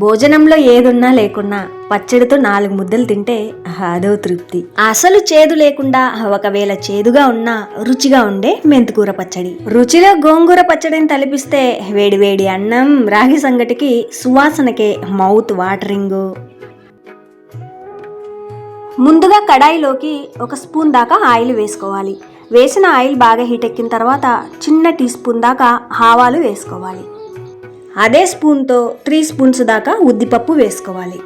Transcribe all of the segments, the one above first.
భోజనంలో ఏదున్నా లేకున్నా పచ్చడితో నాలుగు ముద్దలు తింటే అదో తృప్తి. అసలు చేదు లేకుండా ఒకవేళ చేదుగా ఉన్నా రుచిగా ఉండే మెంతికూర పచ్చడి. రుచిలో గోంగూర పచ్చడిని తలిపిస్తే వేడివేడి అన్నం రాగి సంగటికి సువాసనకే మౌత్ వాటరింగ్ ముందుగా కడాయిలోకి ఒక స్పూన్ దాకా ఆయిల్ వేసుకోవాలి. వేసిన ఆయిల్ బాగా హీట్ ఎక్కిన తర్వాత చిన్న టీ స్పూన్ దాకా ఆవాలు వేసుకోవాలి. అదే స్పూన్తో త్రీ స్పూన్స్ దాకా ఉద్దిపప్పు వేసుకోవాలి.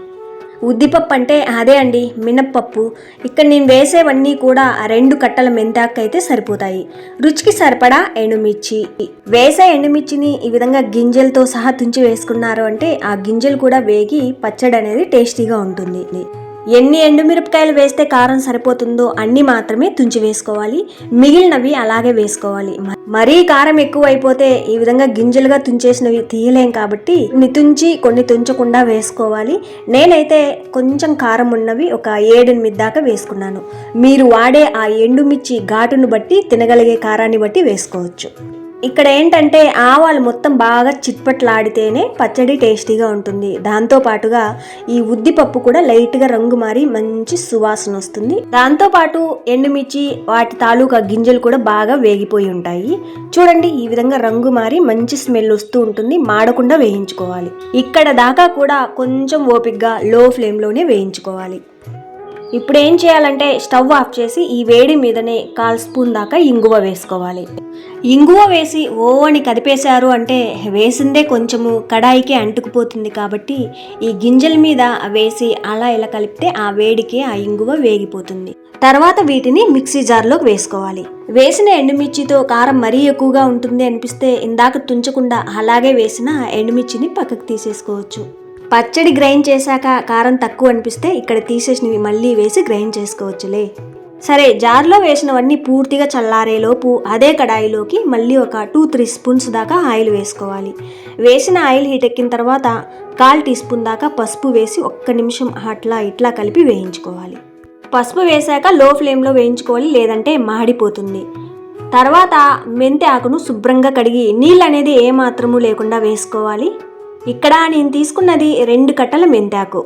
ఉద్దిపప్పు అంటే అదే అండి మినప్పప్పు. ఇక్కడ నేను వేసేవన్నీ కూడా రెండు కట్టల మెంతాకైతే సరిపోతాయి. రుచికి సరిపడా ఎండుమిర్చి. వేసే ఎండుమిర్చిని ఈ విధంగా గింజలతో సహా తుంచి వేసుకున్నారు అంటే ఆ గింజలు కూడా వేగి పచ్చడి అనేది టేస్టీగా ఉంటుంది. ఎన్ని ఎండుమిరపకాయలు వేస్తే కారం సరిపోతుందో అన్ని మాత్రమే తుంచి వేసుకోవాలి. మిగిలినవి అలాగే వేసుకోవాలి. మరీ కారం ఎక్కువ అయిపోతే ఈ విధంగా గింజలుగా తుంచేసినవి తీయలేం కాబట్టి కొన్ని తుంచి కొన్ని తుంచకుండా వేసుకోవాలి. నేనైతే కొంచెం కారం ఉన్నవి ఒక ఏడెనిమిది దాకా వేసుకున్నాను. మీరు వాడే ఆ ఎండుమిర్చి ఘాటును బట్టి తినగలిగే కారాన్ని బట్టి వేసుకోవచ్చు. ఇక్కడ ఏంటంటే ఆవాలు మొత్తం బాగా చిట్పట్లాడితేనే పచ్చడి టేస్టీగా ఉంటుంది. దాంతో పాటుగా ఈ ఉద్దిపప్పు కూడా లైట్గా రంగు మారి మంచి సువాసన వస్తుంది. దాంతో పాటు ఎండుమిర్చి వాటి తాలూకా గింజలు కూడా బాగా వేగిపోయి ఉంటాయి. చూడండి ఈ విధంగా రంగు మారి మంచి స్మెల్ వస్తూ ఉంటుంది. మాడకుండా వేయించుకోవాలి. ఇక్కడ దాకా కూడా కొంచెం ఓపిక్గా లో ఫ్లేమ్లోనే వేయించుకోవాలి. ఇప్పుడు ఏం చేయాలంటే స్టవ్ ఆఫ్ చేసి ఈ వేడి మీదనే కాల్ స్పూన్ దాకా ఇంగువ వేసుకోవాలి. ఇంగువ వేసి ఓ అని కదిపేశారు అంటే వేసిందే కొంచెము కడాయికి అంటుకుపోతుంది కాబట్టి ఈ గింజల మీద వేసి అలా ఇలా కలిపితే ఆ వేడికి ఆ ఇంగువ వేగిపోతుంది. తర్వాత వీటిని మిక్సీ జార్లోకి వేసుకోవాలి. వేసిన ఎండుమిర్చితో కారం మరీ ఎక్కువగా ఉంటుంది అనిపిస్తే ఇందాక తుంచకుండా అలాగే వేసిన ఎండుమిర్చిని పక్కకు తీసేసుకోవచ్చు. పచ్చడి గ్రైండ్ చేశాక కారం తక్కువ అనిపిస్తే ఇక్కడ తీసేసినవి మళ్ళీ వేసి గ్రైండ్ చేసుకోవచ్చులే. సరే జార్లో వేసినవన్నీ పూర్తిగా చల్లారేలోపు అదే కడాయిలోకి మళ్ళీ ఒక టూ త్రీ స్పూన్స్ దాకా ఆయిల్ వేసుకోవాలి. వేసిన ఆయిల్ హీట్ ఎక్కిన తర్వాత కాల్ టీ స్పూన్ దాకా పసుపు వేసి ఒక్క నిమిషం అట్లా ఇట్లా కలిపి వేయించుకోవాలి. పసుపు వేశాక లో ఫ్లేమ్లో వేయించుకోవాలి లేదంటే మాడిపోతుంది. తర్వాత మెంతి ఆకును శుభ్రంగా కడిగి నీళ్ళు అనేది ఏమాత్రము లేకుండా వేసుకోవాలి. ఇక్కడ నేను తీసుకున్నది రెండు కట్టల మెంతాకు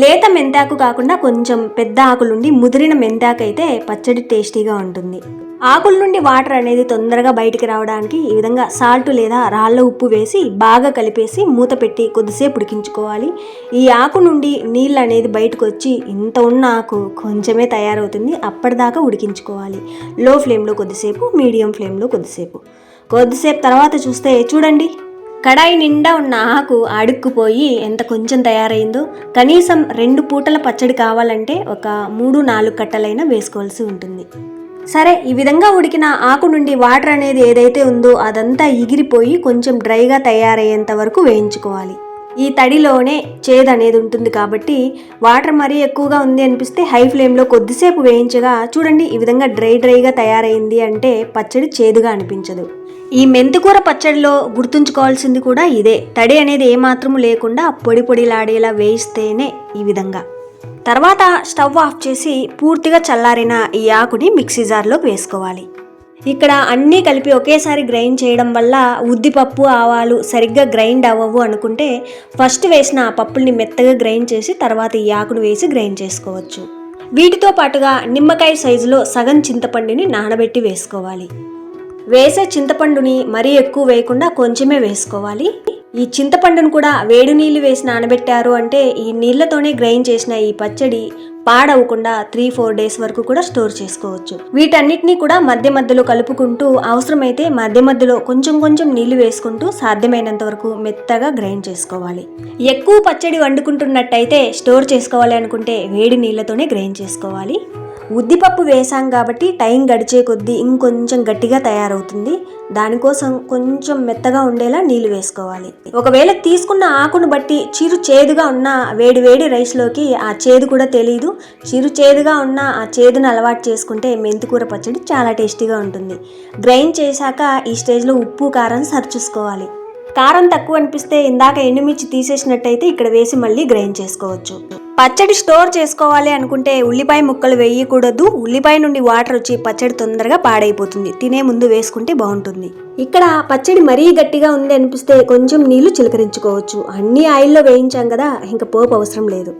లేత మెంతాకు కాకుండా కొంచెం పెద్ద ఆకులుండి ముదిరిన మెంతాకు అయితే పచ్చడి టేస్టీగా ఉంటుంది. ఆకుల నుండి వాటర్ అనేది తొందరగా బయటికి రావడానికి ఈ విధంగా సాల్ట్ లేదా రాళ్ళ ఉప్పు వేసి బాగా కలిపేసి మూత పెట్టి కొద్దిసేపు ఉడికించుకోవాలి. ఈ ఆకు నుండి నీళ్ళు అనేది బయటకు వచ్చి ఇంత ఉన్న ఆకు కొంచెమే తయారవుతుంది. అప్పటిదాకా ఉడికించుకోవాలి. లో ఫ్లేమ్లో కొద్దిసేపు మీడియం ఫ్లేమ్లో కొద్దిసేపు. కొద్దిసేపు తర్వాత చూస్తే చూడండి. కడాయి నిండా ఉన్న ఆకు అడుక్కుపోయి ఎంత కొంచెం తయారైందో కనీసం రెండు పూటల పచ్చడి కావాలంటే ఒక మూడు నాలుగు కట్టలైనా వేసుకోవాల్సి ఉంటుంది. సరే ఈ విధంగా ఉడికిన ఆకు నుండి వాటర్ అనేది ఏదైతే ఉందో అదంతా ఎగిరిపోయి కొంచెం డ్రైగా తయారయ్యేంత వరకు వేయించుకోవాలి. ఈ తడిలోనే చేదు అనేది ఉంటుంది కాబట్టి వాటర్ మరీ ఎక్కువగా ఉంది అనిపిస్తే హై ఫ్లేమ్లో కొద్దిసేపు వేయించగా చూడండి ఈ విధంగా డ్రై డ్రైగా తయారైంది అంటే పచ్చడి చేదుగా అనిపించదు. ఈ మెంతికూర పచ్చడిలో గుర్తుంచుకోవాల్సింది కూడా ఇదే. తడి అనేది ఏమాత్రము లేకుండా పొడి పొడిలాడేలా వేయిస్తేనే ఈ విధంగా. తర్వాత స్టవ్ ఆఫ్ చేసి పూర్తిగా చల్లారిన ఈ ఆకుని మిక్సీ జార్లోకి వేసుకోవాలి. ఇక్కడ అన్నీ కలిపి ఒకేసారి గ్రైండ్ చేయడం వల్ల ఉద్దిపప్పు ఆవాలు సరిగ్గా గ్రైండ్ అవ్వవు అనుకుంటే ఫస్ట్ వేసిన ఆ పప్పుల్ని మెత్తగా గ్రైండ్ చేసి తర్వాత ఈ ఆకును వేసి గ్రైండ్ చేసుకోవచ్చు. వీటితో పాటుగా నిమ్మకాయ సైజులో సగం చింతపండుని నానబెట్టి వేసుకోవాలి. వేసే చింతపండుని మరీ ఎక్కువ వేయకుండా కొంచెమే వేసుకోవాలి. ఈ చింతపండును కూడా వేడి నీళ్ళు వేసి నానబెట్టారు అంటే ఈ నీళ్ళతోనే గ్రైండ్ చేసిన ఈ పచ్చడి పాడవకుండా త్రీ ఫోర్ డేస్ వరకు కూడా స్టోర్ చేసుకోవచ్చు. వీటన్నిటిని కూడా మధ్య మధ్యలో కలుపుకుంటూ అవసరమైతే మధ్య మధ్యలో కొంచెం కొంచెం నీళ్ళు వేసుకుంటూ సాధ్యమైనంత వరకు మెత్తగా గ్రైండ్ చేసుకోవాలి. ఎక్కువ పచ్చడి వండుకుంటున్నట్టయితే స్టోర్ చేసుకోవాలి అనుకుంటే వేడి నీళ్ళతోనే గ్రైండ్ చేసుకోవాలి. ఉద్దిపప్పు వేసాం కాబట్టి టైం గడిచే కొద్దీ ఇంకొంచెం గట్టిగా తయారవుతుంది. దానికోసం కొంచెం మెత్తగా ఉండేలా నీళ్ళు వేసుకోవాలి. ఒకవేళ తీసుకున్న ఆకును బట్టి చిరు చేదుగా ఉన్న వేడి వేడి రైస్లోకి ఆ చేదు కూడా తెలియదు చిరు చేదుగా ఉన్న ఆ చేదును అలవాటు చేసుకుంటే మెంతికూర పచ్చడి చాలా టేస్టీగా ఉంటుంది. గ్రైండ్ చేశాక ఈ స్టేజ్లో ఉప్పు కారం సరిచూసుకోవాలి కారం తక్కువ అనిపిస్తే ఇందాక ఎండుమిర్చి తీసేసినట్టయితే ఇక్కడ వేసి మళ్ళీ గ్రైండ్ చేసుకోవచ్చు. పచ్చడి స్టోర్ చేసుకోవాలి అనుకుంటే ఉల్లిపాయ ముక్కలు వేయకూడదు. ఉల్లిపాయ నుండి వాటర్ వచ్చి పచ్చడి తొందరగా పాడైపోతుంది. తినే ముందు వేసుకుంటే బాగుంటుంది. ఇక్కడ పచ్చడి మరీ గట్టిగా ఉంది అనిపిస్తే కొంచెం నీళ్ళు చిలకరించుకోవచ్చు. అన్ని ఆయిల్లో వేయించాం కదా ఇంకా పోపు అవసరం లేదు.